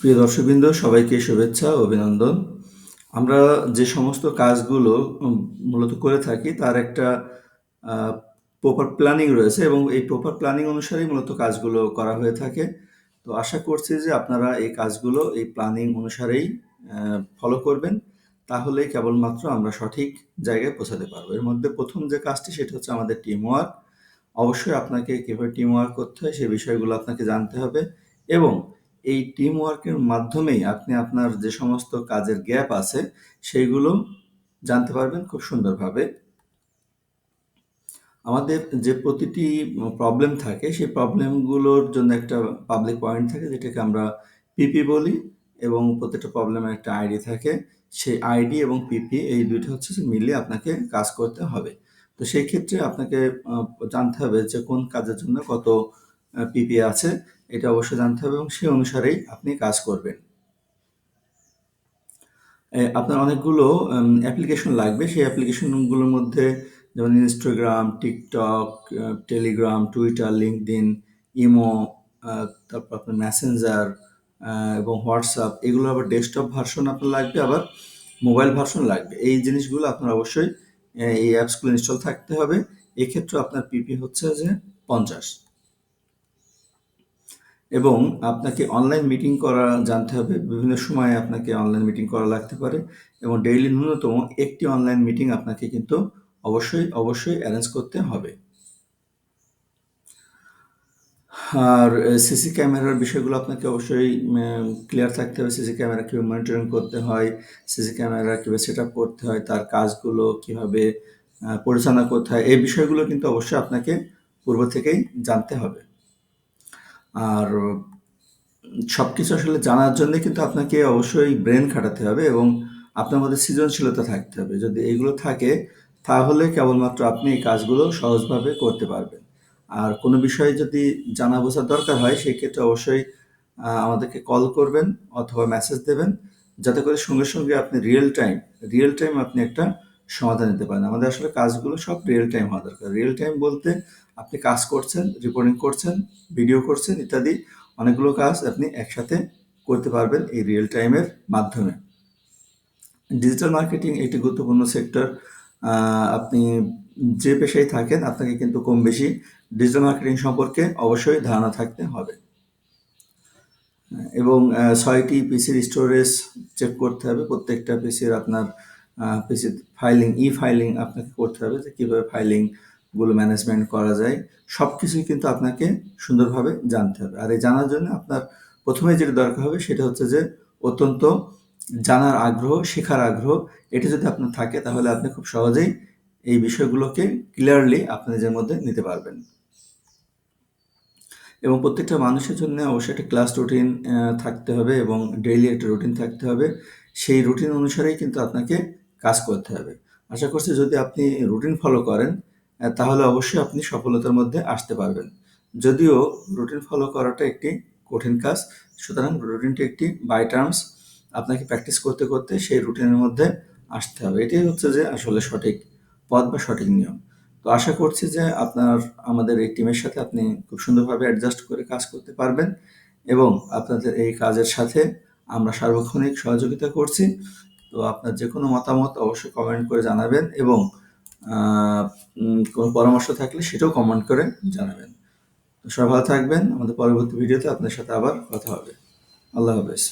প্রিয় দর্শকবৃন্দ, সবাইকে শুভেচ্ছা অভিনন্দন। আমরা যে সমস্ত কাজগুলো মূলত করে থাকি, তার একটা প্রপার প্ল্যানিং রয়েছে এবং এই প্রপার প্ল্যানিং অনুসারেই মূলত কাজগুলো করা হয়ে থাকে। তো আশা করছি যে আপনারা এই কাজগুলো, এই প্ল্যানিং অনুসারেই ফলো করবেন। তাহলে কেবলমাত্র আমরা সঠিক জায়গায় পৌঁছাতে পারব। এর মধ্যে প্রথম যে কাজটি, সেটা হচ্ছে আমাদের টিম ওয়ার্ক অবশ্যই আপনাকে কীভাবে টিম ওয়ার্ক করতে হয় সেই বিষয়গুলো আপনাকে জানতে হবে এবং এই টিম ওয়ার্কের মাধ্যমেই আপনি আপনার যে সমস্ত কাজের গ্যাপ আছে, সেইগুলো জানতে পারবেন খুব সুন্দরভাবে। আমাদের যে প্রতিটি প্রবলেম থাকে, সেই প্রবলেমগুলোর জন্য একটা পাবলিক পয়েন্ট থাকে, যেটাকে আমরা পিপি বলি এবং প্রত্যেকটা প্রবলেমের একটা আইডি থাকে। সেই আইডি এবং পিপি এই দুইটা হচ্ছে মিলিয়ে আপনাকে কাজ করতে হবে। তো সেই ক্ষেত্রে আপনাকে জানতে হবে যে কোন কাজের জন্য কত পিপি আছে, এটা অবশ্যই জানতে হবে এবং সেই অনুসারেই আপনি কাজ করবেন। আপনার অনেকগুলো অ্যাপ্লিকেশন লাগবে। সেই অ্যাপ্লিকেশনগুলোর মধ্যে যেমন Instagram TikTok Telegram Twitter LinkedIn imo তারপর আপনার মেসেঞ্জার এবং হোয়াটসঅ্যাপ এগুলো আবার ডেস্কটপ ভার্সন আপনার লাগবে, আবার মোবাইল ভার্সন লাগবে। এই জিনিসগুলো আপনার অবশ্যই এই অ্যাপসগুলো ইনস্টল থাকতে হবে। এক্ষেত্রে আপনার পিপি হচ্ছে যে পঞ্চাশ। এবং আপনাকে অনলাইন মিটিং করা জানতে হবে। বিভিন্ন সময়ে আপনাকে অনলাইন মিটিং করা লাগতে পারে এবং ডেইলি ন্যূনতম একটি অনলাইন মিটিং আপনাকে কিন্তু অবশ্যই অবশ্যই অ্যারেঞ্জ করতে হবে। আর সিসি ক্যামেরার বিষয়গুলো আপনাকে অবশ্যই ক্লিয়ার থাকতে হবে। সিসি ক্যামেরা কীভাবে মনিটরিং করতে হয় সিসি ক্যামেরা কীভাবে সেট আপ করতে হয়, তার কাজগুলো কীভাবে পরিচালনা করতে হয়, এই বিষয়গুলো কিন্তু অবশ্যই আপনাকে পূর্ব থেকেই জানতে হবে। আর সব কিছু আসলে জানার জন্য কিন্তু আপনাকে অবশ্যই ব্রেন খাটাতে হবে এবং আপনার মধ্যে সৃজনশীলতা থাকতে হবে। যদি এগুলো থাকে, তাহলে কেবলমাত্র আপনি এই কাজগুলো সহজভাবে করতে পারবেন। আর কোনো বিষয়ে যদি জানা বোঝার দরকার হয়, সেক্ষেত্রে অবশ্যই আমাদেরকে কল করবেন অথবা মেসেজ দেবেন। যাতে করে সঙ্গে সঙ্গে আপনি রিয়েল টাইম রিয়েল টাইম আপনি একটা সমাধান নিতে পারেন। আমাদের আসলে কাজগুলো সব রিয়েল টাইম হওয়া দরকার। রিয়েল টাইম বলতে আপনি কাজ করছেন রিপোর্টিং করছেন ভিডিও করছেন ইত্যাদি অনেকগুলো কাজ আপনি একসাথে করতে পারবেন এই রিয়েল টাইমের মাধ্যমে। ডিজিটাল মার্কেটিং একটি গুরুত্বপূর্ণ সেক্টর আপনি যে পেশায় থাকেন আপনাকে কিন্তু কম বেশি ডিজিটাল মার্কেটিং সম্পর্কে অবশ্যই ধারণা থাকতে হবে। এবং ছয়টি পিসির স্টোরেজ চেক করতে হবে। প্রত্যেকটা পিসির আপনার ফাইলিং ই ফাইলিং আপনাকে করতে হবে যে কীভাবে ফাইলিংগুলো ম্যানেজমেন্ট করা যায়। সব কিছুই কিন্তু আপনাকে সুন্দরভাবে জানতে হবে। আর এই জানার জন্য আপনার প্রথমে যেটা দরকার হবে সেটা হচ্ছে যে অত্যন্ত জানার আগ্রহ, শেখার আগ্রহ, এটা যদি আপনার থাকে তাহলে আপনি খুব সহজেই এই বিষয়গুলোকে ক্লিয়ারলি আপনি নিজের মধ্যে নিতে পারবেন। এবং প্রত্যেকটা মানুষের জন্য অবশ্যই একটা ক্লাস রুটিন থাকতে হবে এবং ডেইলি একটা রুটিন থাকতে হবে। সেই রুটিন অনুসারেই কিন্তু আপনাকে কাজ করতে হবে। আশা করছি যদি আপনি রুটিন ফলো করেন তাহলে অবশ্যই আপনি সফলতার মধ্যে আসতে পারবেন। যদিও রুটিন ফলো করাটা একটি কঠিন কাজ, সুতরাং রুটিনটি একটি বাই টার্মস আপনাকে প্র্যাকটিস করতে করতে সেই রুটিনের মধ্যে আসতে হবে। এটাই হচ্ছে যে আসলে সঠিক পথ বা সঠিক নিয়ম। তো আশা করছি যে আপনার, আমাদের এই টিমের সাথে আপনি খুব সুন্দরভাবে অ্যাডজাস্ট করে কাজ করতে পারবেন এবং আপনাদের এই কাজের সাথে আমরা সার্বক্ষণিক সহযোগিতা করছি। তো আপনার যে কোনো মতামত অবশ্যই কমেন্ট করে জানাবেন এবং কোনো পরামর্শ থাকলে সেটাও কমেন্ট করে জানাবেন। সবাই ভালো থাকবেন। আমাদের পরবর্তী ভিডিওতে আপনার সাথে আবার কথা হবে। আল্লাহ হাফেজ।